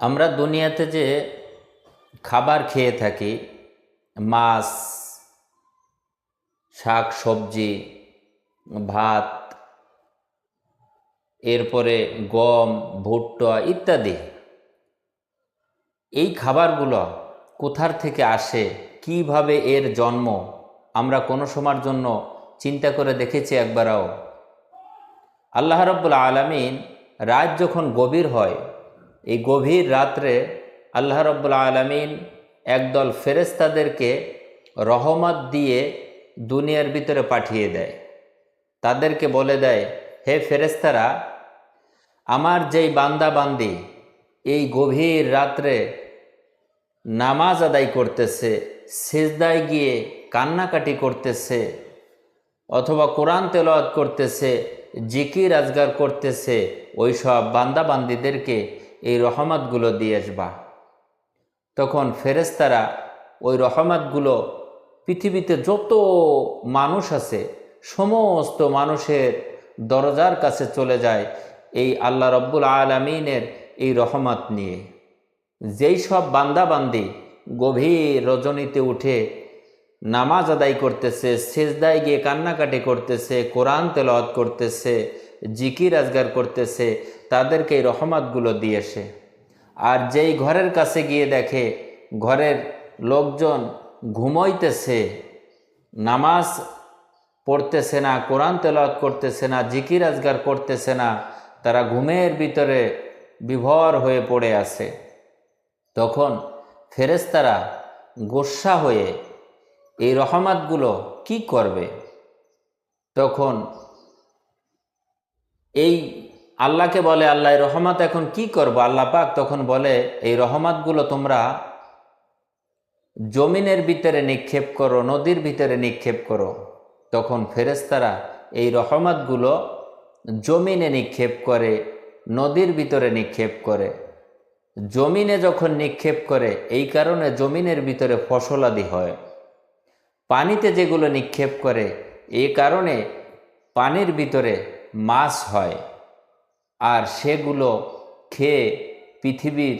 আমরা দুনিয়াতে যে খাবার খেয়ে থাকি, মাছ, শাক, সবজি, ভাত, এরপরে গম, ভুট্টা ইত্যাদি, এই খাবারগুলো কোথার থেকে আসে, কীভাবে এর জন্ম, আমরা কোনো সময়ের জন্য চিন্তা করে দেখেছি একবারও। আল্লাহ রব্বুল আলমিন রাত যখন গভীর হয় এই গভীর রাত্রে আল্লাহ রব্বুল আলমিন একদল ফেরেস্তাদেরকে রহমত দিয়ে দুনিয়ার ভিতরে পাঠিয়ে দেয়। তাদেরকে বলে দেয়, হে ফেরেস্তারা আমার যেই বান্দা বান্দি এই গভীর রাত্রে নামাজ আদায় করতেছে, সেজদায় গিয়ে কান্নাকাটি করতেছে অথবা কোরআন তেলাওয়াত করতেছে, জিকির আজগার করতেছে, ওই সব বান্দাবান্দিদেরকে এই রহমতগুলো দিয়ে আসবা। তখন ফেরেস্তারা ওই রহমতগুলো পৃথিবীতে যত মানুষ আছে, সমস্ত মানুষের দরজার কাছে চলে যায় এই আল্লাহ রব্বুল আলমিনের এই রহমত নিয়ে। যেই সব বান্দাবান্দি গভীর রজনীতে উঠে নামাজ আদায় করতেছে, সেজদায় গিয়ে কান্নাকাটি করতেছে, কোরআন তেলাওয়াত করতেছে জিকির আজগার করতেছে, তাদেরকে এই রহমতগুলো দিয়েছে। আর যেই ঘরের কাছে গিয়ে দেখে, ঘরের লোকজন ঘুমাইতেছে, নামাজ পড়তেছে না, কোরআন তেলাওয়াত করতেছে না, জিকির আজগার করতেছে না, তারা ঘুমের ভিতরে বিভর হয়ে পড়ে আছে। তখন ফেরেস্তারা গোসা হয়ে এই রহমাতগুলো কি করবে? তখন এই আল্লাহকে বলে, আল্লাহ রহমত এখন কি করব? আল্লাহ পাক তখন বলে, এই রহমতগুলো তোমরা জমিনের ভিতরে নিক্ষেপ করো, নদীর ভিতরে নিক্ষেপ করো। তখন ফেরেস্তারা এই রহমতগুলো জমিনে নিক্ষেপ করে, নদীর ভিতরে নিক্ষেপ করে। জমিনে যখন নিক্ষেপ করে, এই কারণে জমিনের ভিতরে ফসলাদি হয়। পানিতে যেগুলো নিক্ষেপ করে এই কারণে পানির ভিতরে মাছ হয়। আর সেগুলো খেয়ে পৃথিবীর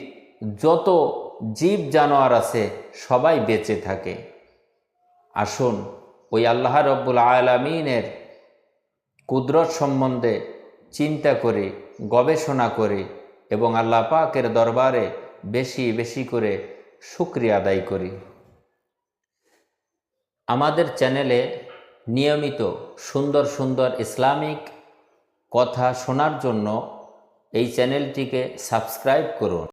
যত জীব জানোয়ার আছে সবাই বেঁচে থাকে। আসুন, ওই আল্লাহ রব্বুল আলমিনের কুদরত সম্বন্ধে চিন্তা করে, গবেষণা করে এবং আল্লাহ পাকের দরবারে বেশি বেশি করে শুক্রিয়া আদায় করি। আমাদের চ্যানেলে নিয়মিত সুন্দর সুন্দর ইসলামিক কথা শোনার জন্য এই চ্যানেলটিকে সাবস্ক্রাইব করুন।